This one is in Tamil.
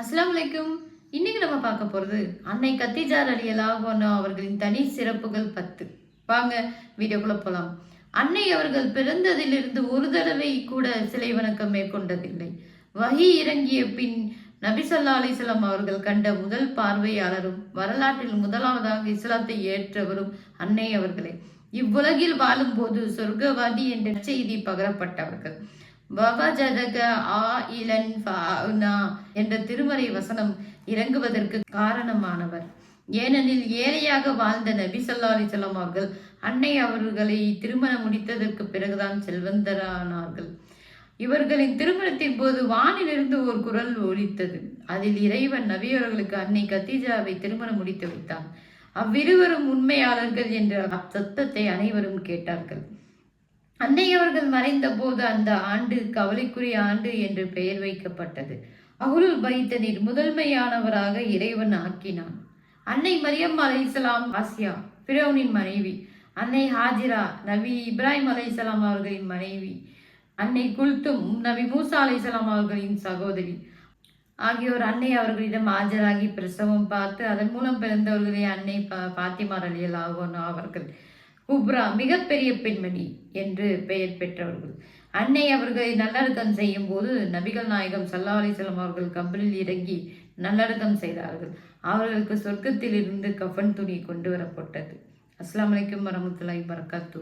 அஸ்லாம் வலைக்கும் இன்னைக்கு நம்ம பார்க்க போகிறது அன்னை கத்திஜார் அலி அல்லாஹ் அவர்களின் தனி சிறப்புகள் பத்து. வாங்க வீடியோக்குள்ள போகலாம் அன்னை அவர்கள் பிறந்ததிலிருந்து ஒரு தடவை கூட சிலை வணக்கம் மேற்கொண்டதில்லை. வகி இறங்கிய பின் நபிசல்லா அலிஸ்லாம் அவர்கள் கண்ட முதல் பார்வையாளரும் வரலாற்றில் முதலாவதாக இஸ்லாத்தை ஏற்றவரும் அன்னை அவர்களே. இவ்வுலகில் வாழும்போது சொர்க்கவாதி என்ற செய்தி பகரப்பட்டவர்கள். வவஜதக என்ற திருமறை வசனம் இறங்குவதற்கு காரணமானவர். ஏனெனில் ஏழையாக வாழ்ந்த நபி சொல்லா அலைஹி அவர்கள் அன்னை அவர்களை திருமணம் முடித்ததற்கு பிறகுதான் செல்வந்தரானார்கள். இவர்களின் திருமணத்தின் போது வானிலிருந்து ஒரு குரல் ஒலித்தது. அதில் இறைவன் நபி அவர்களுக்கு அன்னை கத்தீஜாவை திருமணம் முடித்து வைத்தான். அவ்விருவரும் உண்மையாளர்கள் என்ற அச்சத்தத்தை அனைவரும் கேட்டார்கள். அன்னை அவர்கள் மறைந்த போது அந்த ஆண்டு கவலைக்குரிய ஆண்டு என்று பெயர் வைக்கப்பட்டது. அகுலுல் பைத்தனில் முதன்மையானவராக இறைவன் ஆக்கினான். அன்னை மரியம் அலை இஸ்லாம் ஆசியா பிரவுனின் மனைவி. அன்னை ஹாஜிரா நபி இப்ராஹிம் அலை அவர்களின் மனைவி. அன்னை குல்தும் நபி மூசா அலை அவர்களின் சகோதரி. ஆகியோர் அன்னை அவர்களிடம் ஆஜராகி பிரசவம் பார்த்து அதன் மூலம் பிறந்தவர்களே அன்னை பா பாத்திமாரலியல் ஆகணும் அவர்கள் குப்ரா மிகப்பெரிய பெண்மணி என்று பெயர் பெற்றவர்கள். அன்னை அவர்களை நல்லடக்கம் செய்யும் போது நபிகள் நாயகம் சல்லா அலிசல்லாம் அவர்கள் கப்பலில் இறங்கி நல்லடக்கம் செய்தார்கள். அவர்களுக்கு சொர்க்கத்தில் இருந்து கஃபன் துணி கொண்டு வரப்பட்டது. அஸ்லாம் வலைக்கம் வரமத்துலாய் வரகாத்து